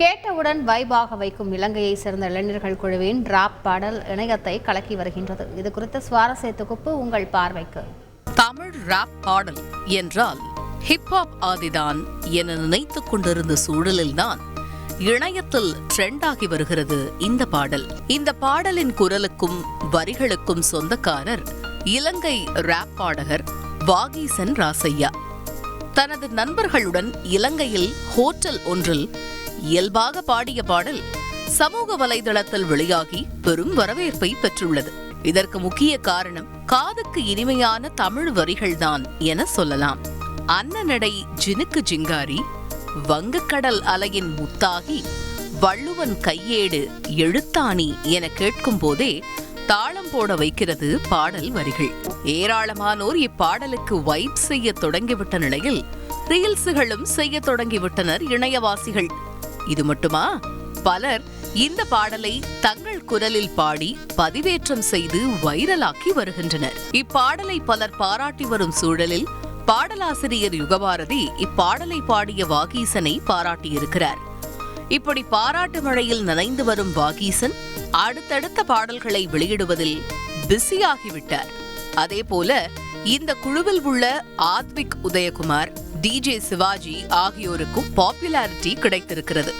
கேட்டவுடன் வைபாக வைக்கும் இலங்கையை சேர்ந்த இளைஞர்கள் குழுவின் ராப் பாடல் இணையத்தை கலக்கி வருகின்றது. இது குறித்த சுவாரஸ்ய தொகுப்பு உங்கள் பார்வைக்கு. தமிழ் ராப் பாடல் என்றால் ஹிப்ஹாப் ஆதிதான் என நினைத்து கொண்டிருந்த சூழலில்தான் இணையத்தில் ட்ரெண்டாகி வருகிறது இந்த பாடல். இந்த பாடலின் குரலுக்கும் வரிகளுக்கும் சொந்தக்காரர் இலங்கை ராப் பாடகர் வாகீசன் ராசையா தனது நண்பர்களுடன் இலங்கையில் ஹோட்டல் ஒன்றில் இயல்பாக பாடிய பாடல் சமூக வலைதளத்தில் வெளியாகி பெரும் வரவேற்பை பெற்றுள்ளது. இதற்கு முக்கிய காரணம் காதுக்கு இனிமையான தமிழ் வரிகள்தான் என சொல்லலாம். அன்னநடை ஜினுக்கு ஜிங்காரி வங்கக்கடல் அலையின் முத்தாகி வள்ளுவன் கையேடு எழுத்தாணி என கேட்கும் போதே தாளம் போட வைக்கிறது பாடல் வரிகள். ஏராளமானோர் இப்பாடலுக்கு வைப் செய்ய தொடங்கிவிட்ட நிலையில் ரீல்ஸுகளும் செய்ய தொடங்கிவிட்டனர் இணையவாசிகள். இது மட்டுமா? பலர் இந்த பாடலை தங்கள் குரலில் பாடி பதிவேற்றம் செய்து வைரலாக்கி வருகின்றனர். இப்பாடலை பலர் பாராட்டி வரும் சூழலில் பாடலாசிரியர் யுகபாரதி இப்பாடலை பாடிய வாகீசனை பாராட்டியிருக்கிறார். இப்படி பாராட்டு மழையில் நனைந்து வரும் வாகீசன் அடுத்தடுத்த பாடல்களை வெளியிடுவதில் பிஸியாகிவிட்டார். அதேபோல இந்த குழுவில் உள்ள ஆத்விக் உதயகுமார் டிஜே சிவாஜி ஆகியோருக்கும் பாப்புலாரிட்டி கிடைத்திருக்கிறது.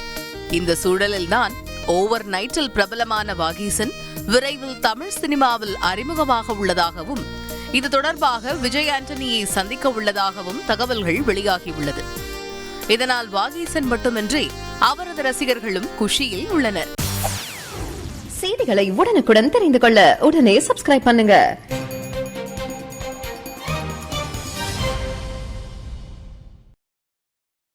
இந்த சூழலில்தான் ஓவர் நைட்டில் பிரபலமான வாகீசன் விரைவில் தமிழ் சினிமாவில் அறிமுகமாக உள்ளதாகவும் இது தொடர்பாக விஜய் ஆண்டனியை சந்திக்க உள்ளதாகவும் தகவல்கள் வெளியாகியுள்ளது. இதனால் வாகீசன் மட்டுமின்றி அவரது ரசிகர்களும் குஷியில் உள்ளனர். செய்திகளை உடனுக்குடன் தெரிந்து கொள்ள உடனே சப்ஸ்கிரைப் பண்ணுங்க.